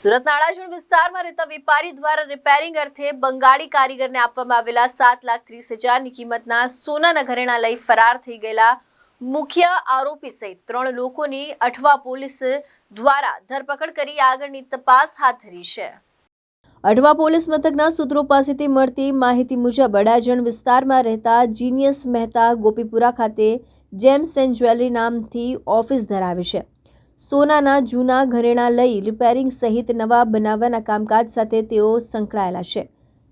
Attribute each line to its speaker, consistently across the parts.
Speaker 1: સુરતના અડાજણ વિસ્તારમાં રહેતા વેપારી દ્વારા રિપેરિંગ અર્થે બંગાળી કારીગરને આપવામાં આવેલા સાત લાખ ત્રીસ હજારની કિંમતના સોનાના ઘરેણા લઈ ફરાર થઈ ગયેલા મુખ્ય આરોપી સહિત ત્રણ લોકોની અઠવા પોલીસ દ્વારા ધરપકડ કરી આગળની તપાસ હાથ ધરી છે. અઠવા પોલીસ મથકના સૂત્રો પાસેથી મળતી માહિતી મુજબ અડાજણ વિસ્તારમાં રહેતા જીનિયસ મહેતા ગોપીપુરા ખાતે જેમ્સ એન્ડ જ્વેલરી નામથી ઓફિસ ધરાવે છે. સોનાના જૂના ઘરેણા લઈ રિપેરિંગ સહિત નવા બનાવવાના કામકાજ સાથે તેઓ સંકળાયેલા છે.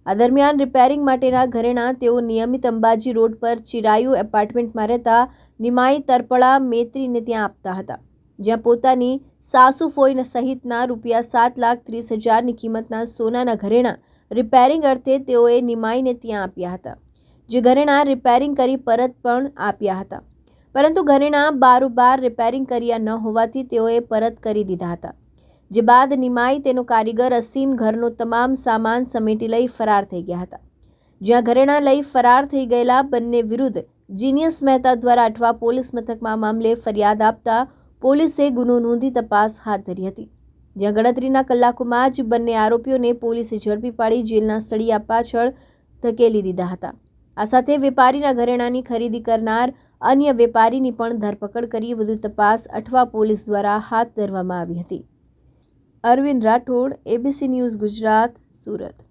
Speaker 1: આ દરમિયાન રિપેરિંગ માટેના ઘરેણા તેઓ નિયમિત અંબાજી રોડ પર ચિરાયુ એપાર્ટમેન્ટમાં રહેતા નિમાઈ તરપડા મેત્રીને ત્યાં આપતા હતા. જ્યાં પોતાની સાસુ ફોઈ સહિતના રૂપિયા સાત લાખ ત્રીસ હજારની કિંમતના સોનાના ઘરેણા રિપેરિંગ અર્થે તેઓએ નિમાઈને ત્યાં આપ્યા હતા, જે ઘરેણા રિપેરિંગ કરી પરત પણ આપ્યા હતા. પરંતુ ઘરેણા બારોબાર રિપેરિંગ કર્યા ન હોવાથી તેઓએ પરત કરી દીધા હતા. જે બાદ નિમાઈ તેનો કારીગર અસીમ ઘરનો તમામ સામાન સમેટી લઈ ફરાર થઈ ગયા હતા. જ્યાં ઘરેણા લઈ ફરાર થઈ ગયેલા બંને વિરુદ્ધ જીનિયસ મહેતા દ્વારા અઠવા પોલીસ મથકમાં મામલે ફરિયાદ આપતા પોલીસે ગુનો નોંધી તપાસ હાથ ધરી હતી. જ્યાં ગણતરીના કલાકોમાં જ બંને આરોપીઓને પોલીસે ઝડપી પાડી જેલના સળિયા પાછળ ધકેલી દીધા હતા. આ સાથે વેપારીના ઘરેણાની ખરીદી કરનાર અન્ય વેપારીની પણ ધરપકડ કરી વધુ તપાસ અઠવા પોલીસ દ્વારા હાથ ધરવામાં આવી હતી. Arvind Rathod ABC news Gujarat, Surat.